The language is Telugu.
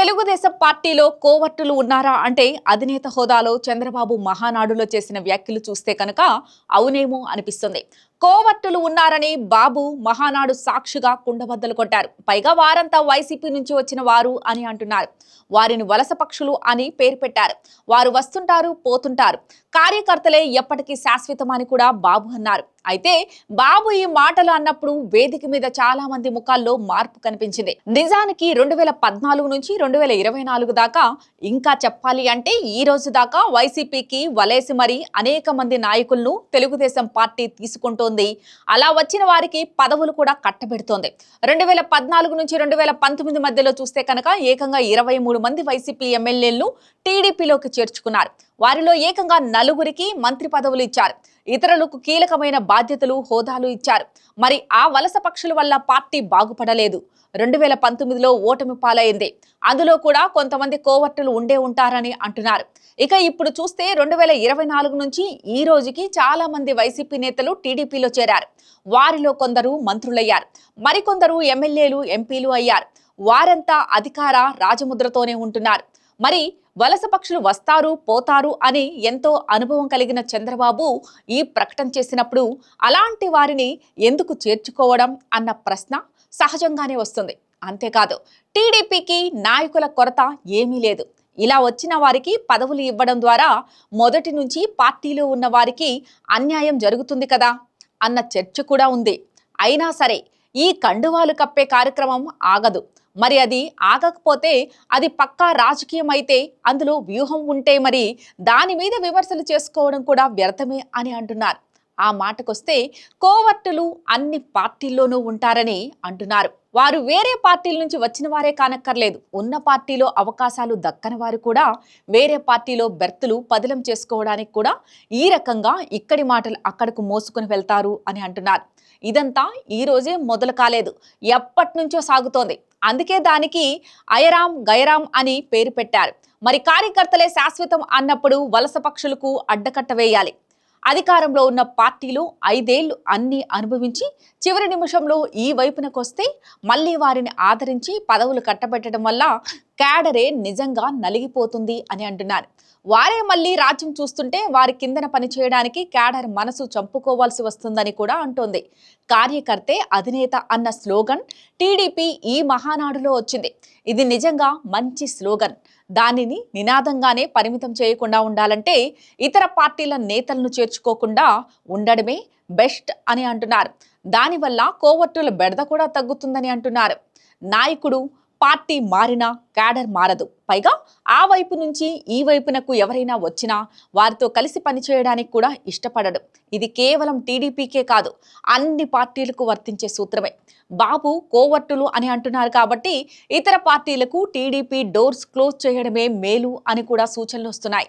తెలుగుదేశం పార్టీలో కోవర్టులు ఉన్నారా అంటే అధినేత హోదాలో చంద్రబాబు మహానాడులో చేసిన వ్యాఖ్యలు చూస్తే కనుక అవునేమో అనిపిస్తుంది. కోవర్టులు ఉన్నారని బాబు మహానాడు సాక్షిగా కుండబద్దలు కొట్టారు. పైగా వారంతా వైసీపీ నుంచి వచ్చిన వారు అని అంటున్నారు. వారిని వలస పక్షులు అని పేరు పెట్టారు. వారు వస్తుంటారు పోతుంటారు. కార్యకర్తలే ఎప్పటికీ శాశ్వతమని కూడా బాబు అన్నారు. అయితే బాబు ఈ మాటలు అన్నప్పుడు వేదిక మీద చాలా మంది ముఖాల్లో మార్పు కనిపించింది. నిజానికి రెండు వేల పద్నాలుగు నుంచి రెండు వేల ఇరవై నాలుగు దాకా ఇంకా చెప్పాలి అంటే ఈ రోజు దాకా వైసీపీకి వలేసి మరి అనేక మంది నాయకులను తెలుగుదేశం పార్టీ తీసుకుంటోంది. అలా వచ్చిన వారికి పదవులు కూడా కట్టబెడుతోంది. రెండు వేల పద్నాలుగు నుంచి రెండు వేల పంతొమ్మిది మధ్యలో చూస్తే కనుక ఏకంగా ఇరవై మూడు మంది వైసీపీ ఎమ్మెల్యేలను టీడీపీలోకి చేర్చుకున్నారు. వారిలో ఏకంగా నలుగురికి మంత్రి పదవులు ఇచ్చారు. ఇతరులకు కీలకమైన బాధ్యతలు హోదాలు ఇచ్చారు. మరి ఆ వలస పక్షుల వల్ల పార్టీ బాగుపడలేదు. రెండు వేల పంతొమ్మిదిలో ఓటమి పాలైంది. అందులో కూడా కొంతమంది కోవర్టులు ఉండే ఉంటారని అంటున్నారు. ఇక ఇప్పుడు చూస్తే రెండు వేల ఇరవై నాలుగు నుంచి ఈ రోజుకి చాలా మంది వైసీపీ నేతలు టీడీపీలో చేరారు. వారిలో కొందరు మంత్రులయ్యారు. మరికొందరు ఎమ్మెల్యేలు ఎంపీలు అయ్యారు. వారంతా అధికార రాజముద్రతోనే ఉంటున్నారు. మరి వలస పక్షులు వస్తారు పోతారు అని ఎంతో అనుభవం కలిగిన చంద్రబాబు ఈ ప్రకటన చేసినప్పుడు అలాంటి వారిని ఎందుకు చేర్చుకోవడం అన్న ప్రశ్న సహజంగానే వస్తుంది. అంతేకాదు టీడీపీకి నాయకుల కొరత ఏమీ లేదు. ఇలా వచ్చిన వారికి పదవులు ఇవ్వడం ద్వారా మొదటి నుంచి పార్టీలో ఉన్న వారికి అన్యాయం జరుగుతుంది కదా అన్న చర్చ కూడా ఉంది. అయినా సరే ఈ కండువాలు కప్పే కార్యక్రమం ఆగదు. మరి అది ఆగకపోతే అది పక్కా రాజకీయం అయితే అందులో వ్యూహం ఉంటే మరి దాని మీద విమర్శలు చేసుకోవడం కూడా వ్యర్థమే అని అంటున్నారు. ఆ మాటకొస్తే కోవర్టులు అన్ని పార్టీల్లోనూ ఉంటారని అంటున్నారు. వారు వేరే పార్టీల నుంచి వచ్చిన వారే కానక్కర్లేదు. ఉన్న పార్టీలో అవకాశాలు దక్కని వారు కూడా వేరే పార్టీలో బెర్తులు పదిలం చేసుకోవడానికి కూడా ఈ రకంగా ఇక్కడి మాటలు అక్కడకు మోసుకుని వెళ్తారు అని అంటున్నారు. ఇదంతా ఈ రోజే మొదలు కాలేదు. ఎప్పటి నుంచో సాగుతోంది. అందుకే దానికి అయరాం గయరాం అని పేరు పెట్టారు. మరి కార్యకర్తలే శాశ్వతం అన్నప్పుడు వలస పక్షులకు అడ్డకట్ట వేయాలి. అధికారంలో ఉన్న పార్టీలు ఐదేళ్ళు అన్ని అనుభవించి చివరి నిమిషంలో ఈ వైపునకొస్తే మళ్ళీ వారిని ఆదరించి పదవులు కట్టబెట్టడం వల్ల క్యాడరే నిజంగా నలిగిపోతుంది అని అంటున్నారు. వారే మళ్ళీ రాజ్యం చూస్తుంటే వారి కిందన పనిచేయడానికి క్యాడర్ మనసు చంపుకోవాల్సి వస్తుందని కూడా అంటోంది. కార్యకర్తే అధినేత అన్న స్లోగన్ టీడీపీ ఈ మహానాడులో వచ్చింది. ఇది నిజంగా మంచి స్లోగన్. దానిని నినాదంగానే పరిమితం చేయకుండా ఉండాలంటే ఇతర పార్టీల నేతలను చేర్చుకోకుండా ఉండడమే బెస్ట్ అని అంటున్నారు. దానివల్ల కోవర్టుల బెడద కూడా తగ్గుతుందని అంటున్నారు. నాయకుడు పార్టీ మారినా క్యాడర్ మారదు. పైగా ఆ వైపు నుంచి ఈ వైపునకు ఎవరైనా వచ్చినా వారితో కలిసి పనిచేయడానికి కూడా ఇష్టపడడు. ఇది కేవలం టీడీపీకే కాదు అన్ని పార్టీలకు వర్తించే సూత్రమే. బాబు కోవర్టులు అని అంటున్నారు కాబట్టి ఇతర పార్టీలకు టీడీపీ డోర్స్ క్లోజ్ చేయడమే మేలు అని కూడా సూచనలు వస్తున్నాయి.